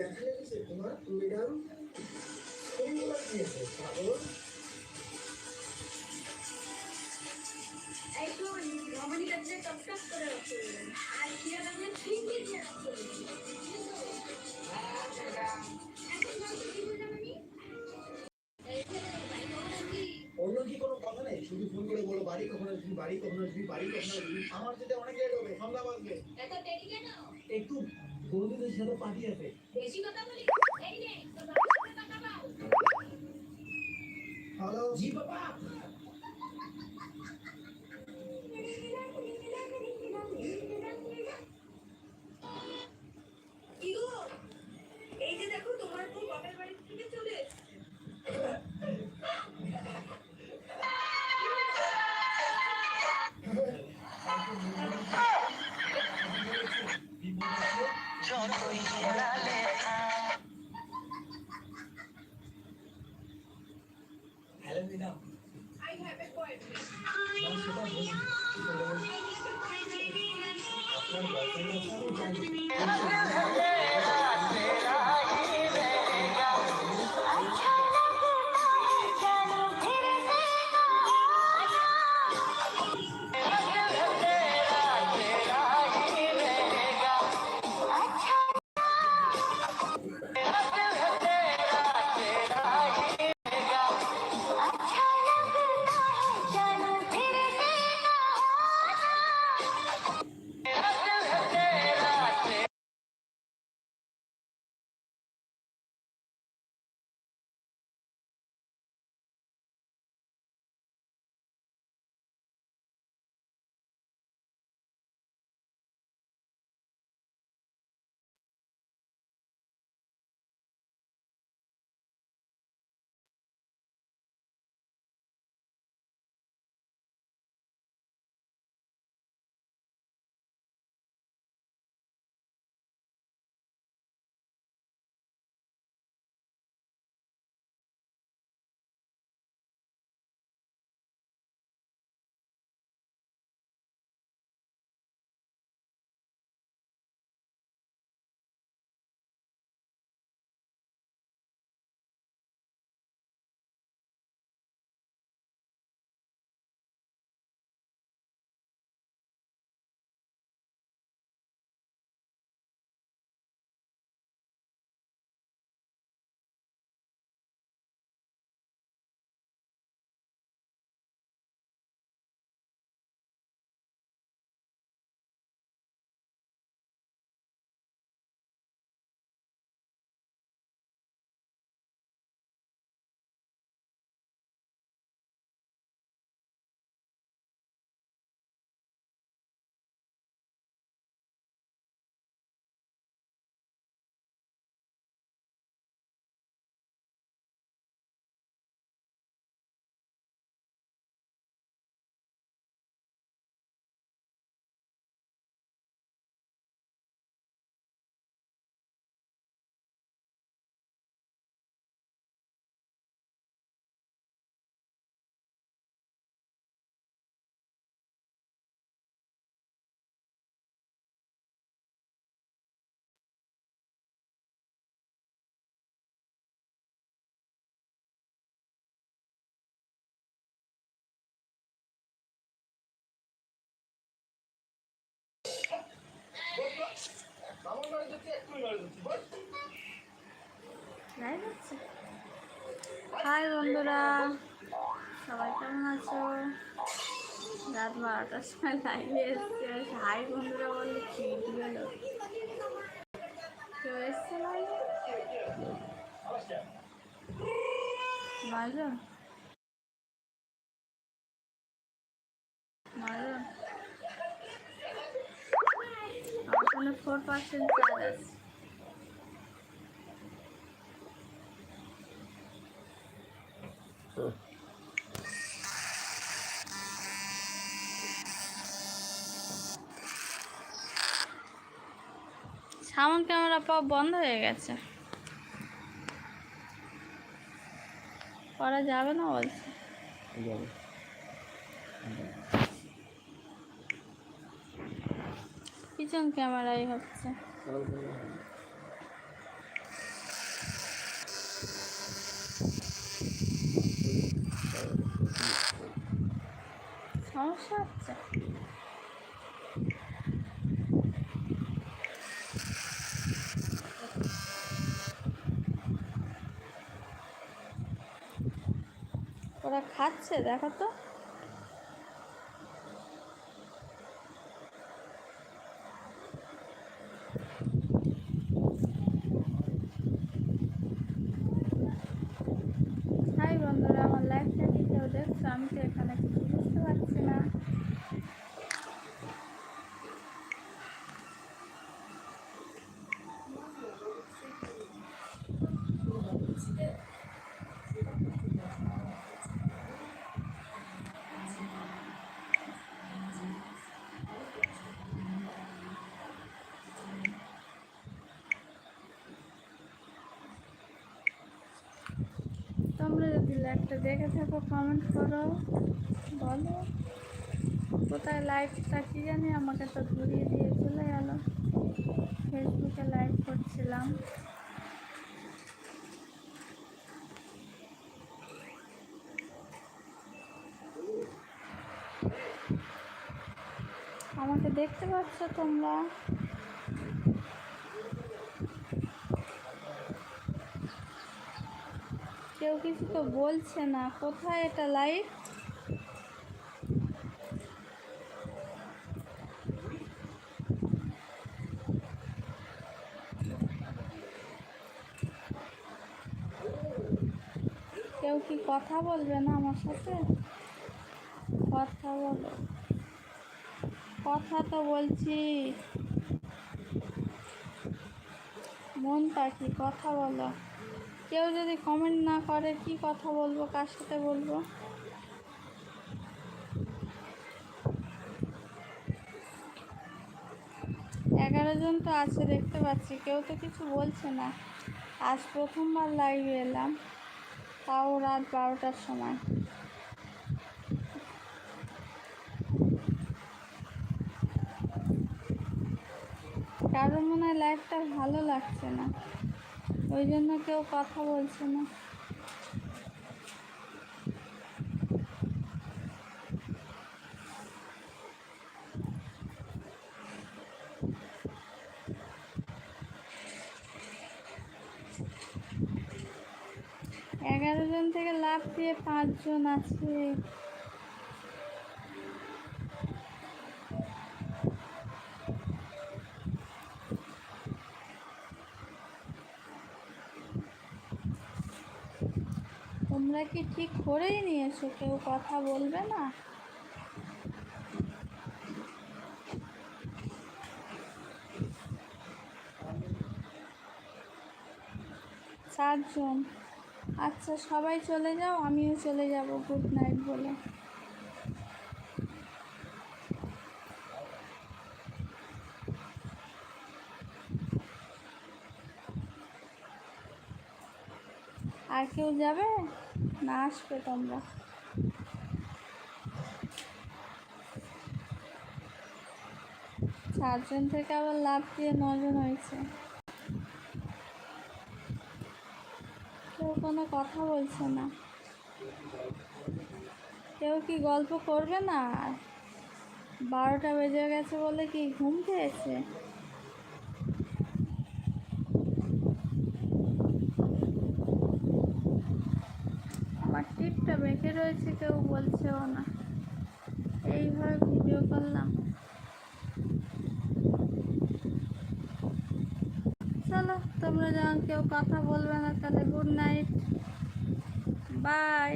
তোমার ম্যাডাম কোনগুলো দিয়েছে পাগল অন্য কি কোনো? কথা নেই শুধু ফোন করে বলো বাড়ি কখন আসবি বাড়ি কখন আসবি বাড়ি কখন আসবি আমার যেতে অনেক লেট হবে সন্ধ্যা বাজবে একটু বন্ধুদের সাথে পার্টি আছে। বেশি কথা বলি এই নে হ্যালো জি বাবা। I'm gonna get Yeah. High বন্ধুরা। সবাই কেমন আছো? রাত বারোটার সময় লাইভে এসছে। হাই বন্ধুরা বললে কি গেল কেউ এসছে লাইভে নয়জন ফোনে ফোর পার্সেন্ট চার্জ আছে সামন ক্যামেরা পাওয়া বন্ধ হয়ে গেছে। করা যাবে না বলছে। পিছন ক্যামেরাই হচ্ছে। সমস্যা হচ্ছে? ওরা খাচ্ছে দেখো তো। আমি তো এখানে কিছু বুঝতে পারছি না তোমরা যদি লাইভটা দেখে থাকো কমেন্ট করো, বলো। কোথায় লাইভটা কি জানি, আমাকে তো ঘুরিয়ে দিয়ে চলে গেল। ফেসবুকে লাইভ করছিলাম। আমাকে দেখতে পাচ্ছ তোমরা? কেউ কিছু তো বলছে না। কোথায় এটা লাইভ কেউ কি কথা বলবে না আমার সাথে? কথা বলো কথা তো বলছি। মন পাখি কথা বলো। কেউ যদি কমেন্ট না করে, কি কথা বলব, কার সাথে বলব? এগারো জন তো আছে, দেখতে পাচ্ছি। কেউ তো কিছু বলছে না। আজ প্রথমবার লাইভে এলাম। তাও রাত বারোটার সময়। কারোর মনে হয় লাইভটা ভালো লাগছে না। ওই জন্য কেউ কথা বলছে না। এগারো জন থেকে লাভ দিয়ে পাঁচজন আছে। তোমরা কি ঠিক করেই নিয়েছো? কেউ কথা বলবে না? চারজন। আচ্ছা সবাই চলে যাও, আমিও চলে যাব। গুড নাইট বলে। আর কেউ যাবে? না আসবে তোমরা। চারজন থেকে আবার লাভ দিয়ে নজন হয়েছে। কেউ কোনো কথা বলছে না। কেউ কি গল্প করবে না? বারোটা বেজে গেছে বলে কি ঘুম পেয়েছে আমার বেঁকে রয়েছে, কেউ বলছেও না। এইভাবে ভিডিও করলাম। চলো, তোমরা যখন কেউ কথা বলবে না, তাহলে গুড নাইট বাই